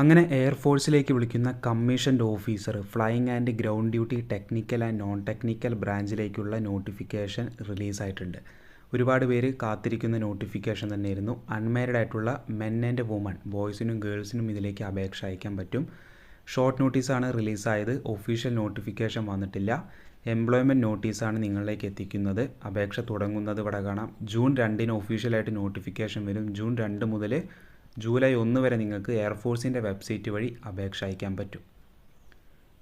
അങ്ങനെ എയർഫോഴ്സിലേക്ക് വിളിക്കുന്ന commissioned officer flying and ground duty technical and non technical ബ്രാഞ്ചിലേക്കുള്ള notification റിലീസായിട്ടുണ്ട് ഒരുപാട് പേര് കാത്തിരിക്കുന്ന നോട്ടിഫിക്കേഷൻ തന്നെയായിരുന്നു. അൺമാരിഡ് ആയിട്ടുള്ള മെൻ ആൻഡ് വുമൺ ബോയ്സിനും ഗേൾസിനും ഇതിലേക്ക് അപേക്ഷ അയക്കാൻ പറ്റും. ഷോർട്ട് നോട്ടീസാണ് റിലീസായത് ഒഫീഷ്യൽ നോട്ടിഫിക്കേഷൻ വന്നിട്ടില്ല. എംപ്ലോയ്മെന്റ് നോട്ടീസാണ് നിങ്ങളിലേക്ക് എത്തിക്കുന്നത്. അപേക്ഷ തുടങ്ങുന്നത് ഇവിടെ കാണാം. ജൂൺ രണ്ടിന് ഒഫീഷ്യലായിട്ട് നോട്ടിഫിക്കേഷൻ വരും. ജൂൺ രണ്ട് മുതൽ ജൂലൈ ഒന്ന് വരെ നിങ്ങൾക്ക് എയർഫോഴ്സിന്റെ വെബ്സൈറ്റ് വഴി അപേക്ഷ അയക്കാൻ പറ്റും.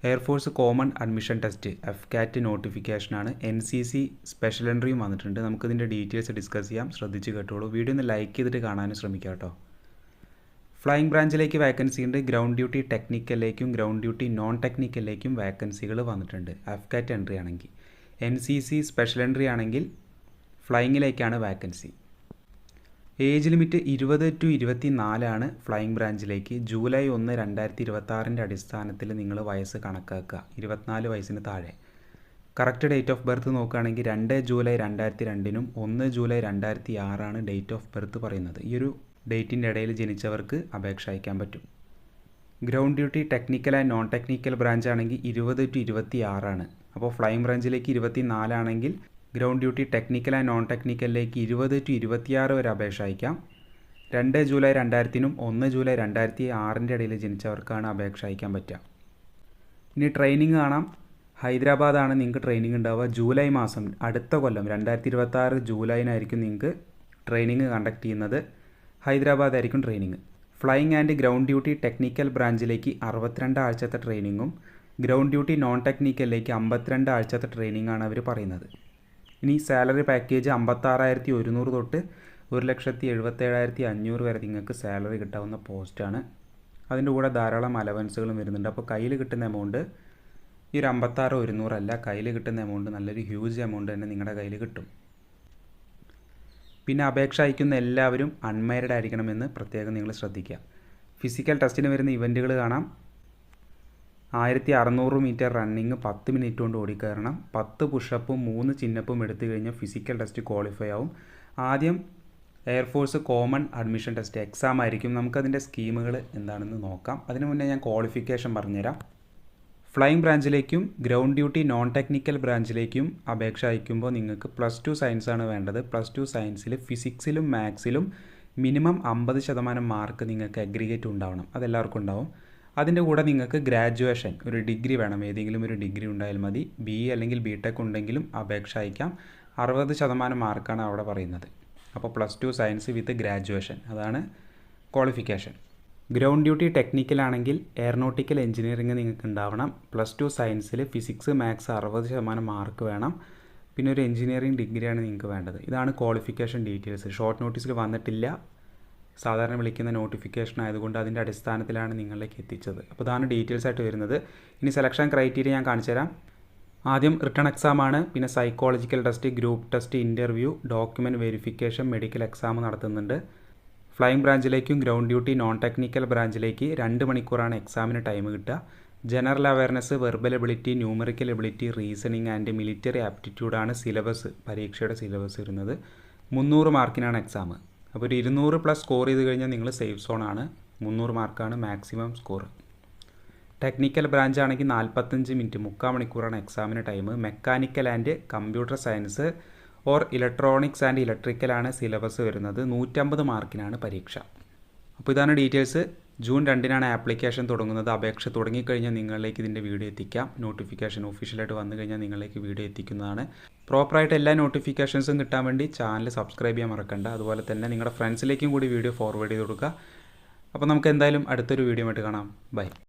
Air force common admission test F CAT നോട്ടിഫിക്കേഷനാണ് N C C special എൻട്രിയും വന്നിട്ടുണ്ട്. നമുക്കിതിന്റെ ഡീറ്റെയിൽസ് ഡിസ്കസ് ചെയ്യാം. ശ്രദ്ധിച്ച് കേട്ടോളൂ. വീഡിയോ ഒന്ന് ലൈക്ക് ചെയ്തിട്ട് കാണാനും ശ്രമിക്കാം കേട്ടോ. ഫ്ലൈയിങ് ബ്രാഞ്ചിലേക്ക് വേക്കൻസി ഉണ്ട്. ഗ്രൗണ്ട് ഡ്യൂട്ടി ടെക്നിക്കലിലേക്കും ഗ്രൗണ്ട് ഡ്യൂട്ടി നോൺ ടെക്നിക്കലിലേക്കും വേക്കൻസികൾ വന്നിട്ടുണ്ട്. എഫ് കാറ്റ് എൻട്രി ആണെങ്കിൽ. N C C special entry ആണെങ്കിൽ ഫ്ലൈയിങ്ങിലേക്കാണ് വേക്കൻസി ഏജ് ലിമിറ്റ് ഇരുപത് ടു ഇരുപത്തി നാലാണ് ഫ്ലൈയിങ് ബ്രാഞ്ചിലേക്ക് ജൂലൈ ഒന്ന് രണ്ടായിരത്തി ഇരുപത്തി ആറിന്റെ അടിസ്ഥാനത്തിൽ നിങ്ങൾ വയസ്സ് കണക്കാക്കുക. ഇരുപത്തിനാല് വയസ്സിന് താഴെ. കറക്റ്റ് ഡേറ്റ് ഓഫ് ബർത്ത് നോക്കുകയാണെങ്കിൽ രണ്ട് ജൂലൈ രണ്ടായിരത്തി രണ്ടിനും ഒന്ന് ജൂലൈ രണ്ടായിരത്തി ആറാണ് ഡേറ്റ് ഓഫ് ബർത്ത് പറയുന്നത്. ഈ ഒരു ഡേറ്റിന്റെ ഇടയിൽ ജനിച്ചവർക്ക് അപേക്ഷ അയക്കാൻ പറ്റും. Ground duty technical and non technical branch ആണെങ്കിൽ ഇരുപത് ടു ഇരുപത്തി ആറാണ് അപ്പോൾ ഫ്ലൈയിങ് ബ്രാഞ്ചിലേക്ക് ഇരുപത്തി നാലാണെങ്കിൽ ground duty technical and non ടെക്നിക്കലിലേക്ക് ഇരുപത് ടു ഇരുപത്തിയാറ് വരെ അപേക്ഷ അയക്കാം. രണ്ട് ജൂലൈ രണ്ടായിരത്തിനും ഒന്ന് ജൂലൈ രണ്ടായിരത്തി ആറിന്റെ ഇടയിൽ ജനിച്ചവർക്കാണ് അപേക്ഷ അയക്കാൻ പറ്റുക. ഇനി ട്രെയിനിങ് കാണാം. ഹൈദരാബാദാണ് നിങ്ങൾക്ക് ട്രെയിനിങ് ഉണ്ടാവുക. ജൂലൈ മാസം അടുത്ത കൊല്ലം രണ്ടായിരത്തി ഇരുപത്തി ആറ് ജൂലൈനായിരിക്കും നിങ്ങൾക്ക് ട്രെയിനിങ് കണ്ടക്ട് ചെയ്യുന്നത്. ഹൈദരാബാദായിരിക്കും training. Flying and ground duty technical ബ്രാഞ്ചിലേക്ക് അറുപത്തിരണ്ട് ആഴ്ചത്തെ ട്രെയിനിങ്ങും ഗ്രൗണ്ട് ഡ്യൂട്ടി നോൺ ടെക്നിക്കലിലേക്ക് അമ്പത്തിരണ്ട് ആഴ്ചത്തെ ട്രെയിനിങ്ങാണ് അവർ പറയുന്നത്. ഇനി സാലറി പാക്കേജ് അമ്പത്താറായിരത്തി ഒരുന്നൂറ് തൊട്ട് ഒരു ലക്ഷത്തി എഴുപത്തേഴായിരത്തി അഞ്ഞൂറ് വരെ നിങ്ങൾക്ക് സാലറി കിട്ടാവുന്ന പോസ്റ്റാണ് അതിന്റെ കൂടെ ധാരാളം അലവൻസുകളും വരുന്നുണ്ട്. അപ്പോൾ കയ്യിൽ കിട്ടുന്ന എമൗണ്ട് ഈ ഒരു അമ്പത്താറ് ഒരുന്നൂറല്ല കയ്യിൽ കിട്ടുന്ന എമൗണ്ട് നല്ലൊരു ഹ്യൂജ് എമൗണ്ട് തന്നെ നിങ്ങളുടെ കയ്യിൽ കിട്ടും. പിന്നെ അപേക്ഷ അയക്കുന്ന എല്ലാവരും അൺമാരിഡ് ആയിരിക്കണമെന്ന് പ്രത്യേകം നിങ്ങൾ ശ്രദ്ധിക്കുക. ഫിസിക്കൽ ടെസ്റ്റിന് വരുന്ന ഇവന്റുകൾ കാണാം. ആയിരത്തി അറുന്നൂറ് മീറ്റർ റണ്ണിങ് പത്ത് മിനിറ്റ് കൊണ്ട് ഓടിക്കയറണം. പത്ത് പുഷപ്പും മൂന്ന് ചിന്നപ്പും എടുത്തു കഴിഞ്ഞാൽ ഫിസിക്കൽ ടെസ്റ്റ് ക്വാളിഫൈ ആവും. ആദ്യം air force common admission test exam ആയിരിക്കും. നമുക്കതിന്റെ സ്കീമുകൾ എന്താണെന്ന് നോക്കാം. അതിനു മുന്നേ ഞാൻ ക്വാളിഫിക്കേഷൻ പറഞ്ഞുതരാം. ഫ്ലൈയിങ് ബ്രാഞ്ചിലേക്കും ഗ്രൗണ്ട് ഡ്യൂട്ടി നോൺ ടെക്നിക്കൽ ബ്രാഞ്ചിലേക്കും അപേക്ഷ അയക്കുമ്പോൾ നിങ്ങൾക്ക് പ്ലസ് ടു സയൻസ് ആണ് വേണ്ടത്. പ്ലസ് ടു സയൻസിൽ ഫിസിക്സിലും മാത്സിലും മിനിമം അമ്പത് ശതമാനം മാർക്ക് നിങ്ങൾക്ക് അഗ്രിഗേറ്റ് ഉണ്ടാവണം. അതെല്ലാവർക്കും ഉണ്ടാവും. അതിന്റെ കൂടെ നിങ്ങൾക്ക് ഗ്രാജുവേഷൻ ഒരു ഡിഗ്രി വേണം. ഏതെങ്കിലും ഒരു ഡിഗ്രി ഉണ്ടായാൽ മതി. ബി അല്ലെങ്കിൽ ബി ടെക് ഉണ്ടെങ്കിലും അപേക്ഷ അയക്കാം. അറുപത് ശതമാനം മാർക്കാണ് അവിടെ പറയുന്നത്. അപ്പോൾ plus two science with graduation. അതാണ് ക്വാളിഫിക്കേഷൻ. ഗ്രൗണ്ട് ഡ്യൂട്ടി ടെക്നിക്കലാണെങ്കിൽ എയറോനോട്ടിക്കൽ എഞ്ചിനീയറിംഗ് നിങ്ങൾക്ക് ഉണ്ടാവണം. പ്ലസ് ടു സയൻസിൽ ഫിസിക്സ് മാത്സ് അറുപത് ശതമാനം മാർക്ക് വേണം. പിന്നെ ഒരു എഞ്ചിനീയറിംഗ് ഡിഗ്രിയാണ് നിങ്ങൾക്ക് വേണ്ടത്. ഇതാണ് ക്വാളിഫിക്കേഷൻ ഡീറ്റെയിൽസ്. ഷോർട്ട് നോട്ടീസിൽ വന്നിട്ടില്ല. സാധാരണ വിളിക്കുന്ന നോട്ടിഫിക്കേഷൻ ആയതുകൊണ്ട് അതിന്റെ അടിസ്ഥാനത്തിലാണ് നിങ്ങളിലേക്ക് എത്തിച്ചത്. അപ്പോൾ ഇതാണ് ഡീറ്റെയിൽസ് ആയിട്ട് വരുന്നത്. ഇനി സെലക്ഷൻ ക്രൈറ്റീരിയ ഞാൻ കാണിച്ചുതരാം ആദ്യം റിട്ടേൺ എക്സാം ആണ്. പിന്നെ psychological test group test interview document verification medical exam നടത്തുന്നുണ്ട്. ഫ്ലൈയിങ് ബ്രാഞ്ചിലേക്കും ഗ്രൗണ്ട് ഡ്യൂട്ടി നോൺ ടെക്നിക്കൽ ബ്രാഞ്ചിലേക്ക് രണ്ട് മണിക്കൂറാണ് എക്സാമിന് ടൈം കിട്ടുക. General awareness verbal ability numerical ability reasoning and military ആപ്റ്റിറ്റ്യൂഡാണ് syllabus പരീക്ഷയുടെ സിലബസ് ഇരുന്നത് മുന്നൂറ് മാർക്കിനാണ് എക്സാം അപ്പോൾ ഒരു ഇരുന്നൂറ് പ്ലസ് സ്കോർ ചെയ്ത് കഴിഞ്ഞാൽ നിങ്ങൾ സേഫ് സോണാണ് മുന്നൂറ് മാർക്കാണ് മാക്സിമം സ്കോർ ടെക്നിക്കൽ ബ്രാഞ്ച് ആണെങ്കിൽ നാൽപ്പത്തഞ്ച് മിനിറ്റ് മുക്കാൽ മണിക്കൂറാണ് എക്സാമിന് time mechanical and computer science or electronics and ഇലക്ട്രിക്കലാണ് syllabus വരുന്നത്. നൂറ്റമ്പത് മാർക്കിനാണ് പരീക്ഷ. അപ്പോൾ ഇതാണ് ഡീറ്റെയിൽസ് ജൂൺ രണ്ടിനാണ് ആപ്ലിക്കേഷൻ തുടങ്ങുന്നത്. അപേക്ഷ തുടങ്ങിക്കഴിഞ്ഞാൽ നിങ്ങളിലേക്ക് ഇതിന്റെ വീഡിയോ എത്തിക്കാം. നോട്ടിഫിക്കേഷൻ ഒഫീഷ്യലായിട്ട് വന്നു കഴിഞ്ഞാൽ നിങ്ങളിലേക്ക് വീഡിയോ എത്തിക്കുന്നതാണ്. പ്രോപ്പറായിട്ട് എല്ലാ നോട്ടിഫിക്കേഷൻസും കിട്ടാൻ വേണ്ടി ചാനൽ സബ്സ്ക്രൈബ് ചെയ്യാൻ മറക്കണ്ട. അതുപോലെ തന്നെ നിങ്ങളുടെ ഫ്രണ്ട്സിലേക്കും കൂടി വീഡിയോ ഫോർവേഡ് ചെയ്ത് കൊടുക്കുക. അപ്പോൾ നമുക്ക് എന്തായാലും അടുത്തൊരു വീഡിയോ ആയിട്ട് കാണാം. ബൈ